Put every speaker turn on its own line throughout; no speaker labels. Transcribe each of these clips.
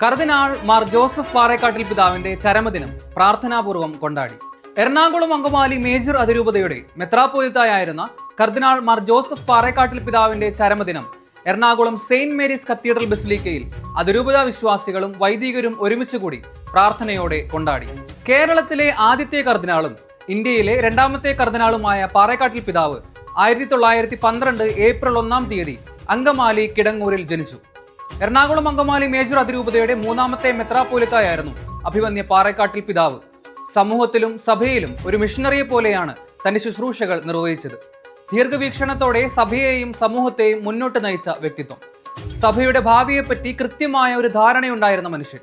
കർദിനാൾ Mar Joseph Parekkattil പിതാവിന്റെ ചരമദിനം പ്രാർത്ഥനാപൂർവം കൊണ്ടാടി. എറണാകുളം അങ്കമാലി മേജർ അതിരൂപതയുടെ മെത്രാപ്പോലിത്തായിരുന്ന കർദിനാൾ മാർ ജോസഫ് പാറേക്കാട്ടിൽ പിതാവിന്റെ ചരമദിനം എറണാകുളം സെയിന്റ് മേരീസ് കത്തീഡ്രൽ ബസിലിക്കയിൽ അതിരൂപതാ വിശ്വാസികളും വൈദികരും ഒരുമിച്ചുകൂടി പ്രാർത്ഥനയോടെ കൊണ്ടാടി. കേരളത്തിലെ ആദ്യത്തെ കർദിനാളും ഇന്ത്യയിലെ രണ്ടാമത്തെ കർദിനാളുമായ പാറേക്കാട്ടിൽ പിതാവ് ആയിരത്തി തൊള്ളായിരത്തി പന്ത്രണ്ട് ഏപ്രിൽ ഒന്നാം തീയതി അങ്കമാലി കിടങ്ങൂരിൽ ജനിച്ചു. എറണാകുളം അങ്കമാലി മേജർ അതിരൂപതയുടെ മൂന്നാമത്തെ മെത്രാപ്പോലിത്തായിരുന്നു അഭിവന്യ പാറക്കാട്ടിൽ പിതാവ്. സമൂഹത്തിലും സഭയിലും ഒരു മിഷണറിയെ പോലെയാണ് തന്റെ ശുശ്രൂഷകൾ നിർവഹിച്ചത്. ദീർഘവീക്ഷണത്തോടെ സഭയെയും സമൂഹത്തെയും മുന്നോട്ട് നയിച്ച വ്യക്തിത്വം. സഭയുടെ ഭാവിയെപ്പറ്റി കൃത്യമായ ഒരു ധാരണയുണ്ടായിരുന്ന മനുഷ്യൻ.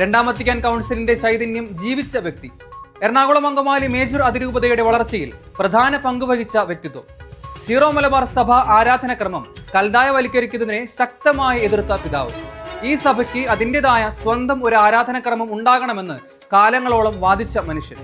രണ്ടാം വത്തിക്കാൻ കൗൺസിലിന്റെ ചൈതന്യം ജീവിച്ച വ്യക്തി. എറണാകുളം അങ്കമാലി മേജർ അതിരൂപതയുടെ വളർച്ചയിൽ പ്രധാന പങ്കുവഹിച്ച വ്യക്തിത്വം. സീറോ മലബാർ സഭ ആരാധനക്രമം കൽതായവൽക്കരിക്കുന്നതിനെ ശക്തമായി എതിർത്ത പിതാവ്. ഈ സഭയ്ക്ക് അതിന്റെതായ സ്വന്തം ഒരു ആരാധനക്രമം ഉണ്ടാകണമെന്ന് കാലങ്ങളോളം വാദിച്ച മനുഷ്യൻ.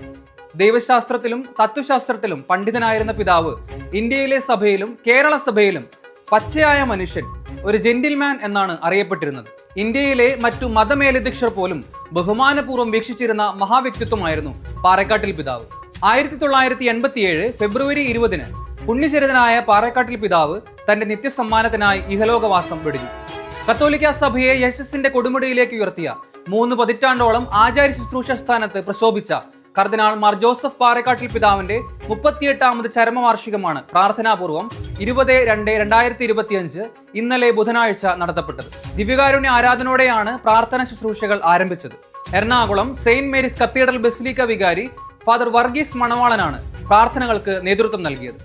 ദൈവശാസ്ത്രത്തിലും തത്വശാസ്ത്രത്തിലും പണ്ഡിതനായിരുന്ന പിതാവ് ഇന്ത്യയിലെ സഭയിലും കേരള സഭയിലും പച്ചയായ മനുഷ്യൻ ഒരു ജെന്റിൽമാൻ എന്നാണ് അറിയപ്പെട്ടിരുന്നത്. ഇന്ത്യയിലെ മറ്റു മതമേലധ്യക്ഷർ പോലും ബഹുമാനപൂർവം വീക്ഷിച്ചിരുന്ന മഹാവ്യക്തിത്വമായിരുന്നു പാറക്കാട്ടിൽ പിതാവ്. ആയിരത്തി തൊള്ളായിരത്തി എൺപത്തിയേഴ് ഫെബ്രുവരി ഇരുപതിന് പുണ്യചരിതനായ പാറക്കാട്ടിൽ പിതാവ് തന്റെ നിത്യസമ്മാനത്തിനായി ഇഹലോകവാസം വെടിഞ്ഞു. കത്തോലിക്ക സഭയെ യശസ്സിന്റെ കൊടുമുടിയിലേക്ക് ഉയർത്തിയ മൂന്ന് പതിറ്റാണ്ടോളം ആചാര്യ ശുശ്രൂഷ സ്ഥാനത്ത് പ്രശോഭിച്ച കർദിനാൾ മാർ ജോസഫ് പാറക്കാട്ടിൽ പിതാവിന്റെ മുപ്പത്തിയെട്ടാമത് ചരമവാർഷികമാണ് പ്രാർത്ഥനാപൂർവം ഇരുപത് രണ്ട് രണ്ടായിരത്തി ഇരുപത്തിയഞ്ച് ഇന്നലെ ബുധനാഴ്ച നടത്തപ്പെട്ടത്. ദിവ്യകാരുണ്യ ആരാധനയോടെയാണ് പ്രാർത്ഥന ശുശ്രൂഷകൾ ആരംഭിച്ചത്. Ernakulam Saint Mary's Cathedral Basilica വികാരി ഫാദർ വർഗീസ് മണവാളനാണ് പ്രാർത്ഥനകൾക്ക് നേതൃത്വം നൽകിയത്.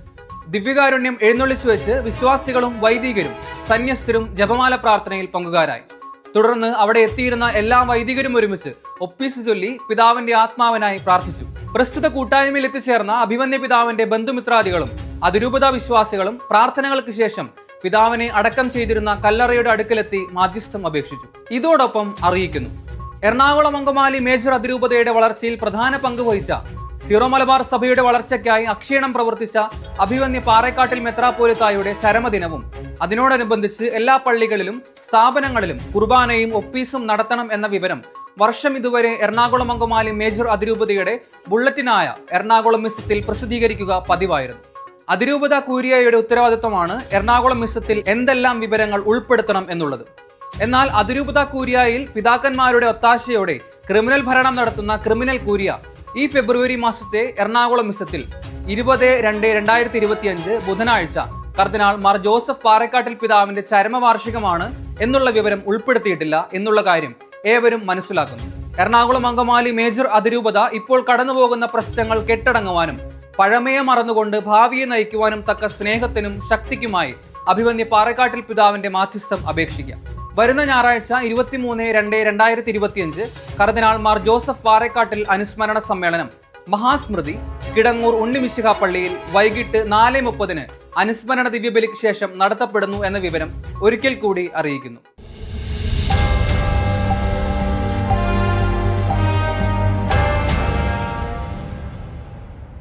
ദിവ്യകാരുണ്യം എഴുന്നള്ളിച്ചു വെച്ച് വിശ്വാസികളും വൈദികരും സന്യസ്തരും ജപമാല പ്രാർത്ഥനയിൽ പങ്കുകാരായി. തുടർന്ന് അവിടെ എത്തിയിരുന്ന എല്ലാ വൈദികരും ഒരുമിച്ച് ഒപ്പീസ് ചൊല്ലി പിതാവിന്റെ ആത്മാവനായി പ്രാർത്ഥിച്ചു. പ്രസ്തുത കൂട്ടായ്മയിൽ എത്തിച്ചേർന്ന അഭിമന്യ പിതാവിന്റെ ബന്ധുമിത്രാദികളും അതിരൂപതാ വിശ്വാസികളും പ്രാർത്ഥനകൾക്ക് ശേഷം പിതാവിനെ അടക്കം ചെയ്തിരുന്ന കല്ലറയുടെ അടുക്കലെത്തി മാധ്യസ്ഥം അപേക്ഷിച്ചു. ഇതോടൊപ്പം അറിയിക്കുന്നു. എറണാകുളം അങ്കമാലി മേജർ അതിരൂപതയുടെ വളർച്ചയിൽ പ്രധാന പങ്ക് വഹിച്ച സീറോ മലബാർ സഭയുടെ വളർച്ചയ്ക്കായി അക്ഷീണം പ്രവർത്തിച്ച അഭിവന്യ പാറേക്കാട്ടിൽ മെത്രാപ്പോലിത്തായുടെ ചരമദിനവും അതിനോടനുബന്ധിച്ച് എല്ലാ പള്ളികളിലും സ്ഥാപനങ്ങളിലും കുർബാനയും ഒപ്പീസും നടത്തണം എന്ന വിവരം വർഷം ഇതുവരെ എറണാകുളം അങ്കമാലി മേജർ അതിരൂപതയുടെ ബുള്ളറ്റിനായ എറണാകുളം മിസ്സത്തിൽ പ്രസിദ്ധീകരിക്കുക പതിവായിരുന്നു. അതിരൂപത കൂരിയയുടെ ഉത്തരവാദിത്വമാണ് എറണാകുളം മിസ്സത്തിൽ എന്തെല്ലാം വിവരങ്ങൾ ഉൾപ്പെടുത്തണം എന്നുള്ളത്. എന്നാൽ അതിരൂപത കൂരിയയിൽ പിതാക്കന്മാരുടെ ഒത്താശയോടെ ക്രിമിനൽ ഭരണം നടത്തുന്ന ക്രിമിനൽ കൂരിയ ഈ ഫെബ്രുവരി മാസത്തെ എറണാകുളം മിസത്തിൽ ഇരുപത് രണ്ട് രണ്ടായിരത്തി ഇരുപത്തിയഞ്ച് ബുധനാഴ്ച കർദിനാൾ മാർ ജോസഫ് പാറക്കാട്ടിൽ പിതാവിന്റെ ചരമവാർഷികമാണ് എന്നുള്ള വിവരം ഉൾപ്പെടുത്തിയിട്ടില്ല എന്നുള്ള കാര്യം ഏവരും മനസ്സിലാക്കുന്നു. എറണാകുളം അങ്കമാലി മേജർ അതിരൂപത ഇപ്പോൾ കടന്നുപോകുന്ന പ്രശ്നങ്ങൾ കെട്ടടങ്ങുവാനും പഴമയെ മറന്നുകൊണ്ട് ഭാവിയെ നയിക്കുവാനും തക്ക സ്നേഹത്തിനും ശക്തിക്കുമായി അഭിമന്യ പാറക്കാട്ടിൽ പിതാവിന്റെ മാധ്യസ്ഥം അപേക്ഷിക്കാം. വരുന്ന ഞായറാഴ്ച ഇരുപത്തിമൂന്ന് രണ്ട് രണ്ടായിരത്തി ഇരുപത്തിയഞ്ച് കർദിനാൾമാർ ജോസഫ് പാറേക്കാട്ടിൽ അനുസ്മരണ സമ്മേളനം. മഹാസ്മൃതി കിടങ്ങൂർ ഉണ്ണിമിശിഹ പള്ളിയിൽ വൈകിട്ട് നാല് മുപ്പതിന് അനുസ്മരണ ദിവ്യബലിക്ക് ശേഷം നടത്തപ്പെടുന്നു എന്ന വിവരം ഒരിക്കൽ കൂടി അറിയിക്കുന്നു.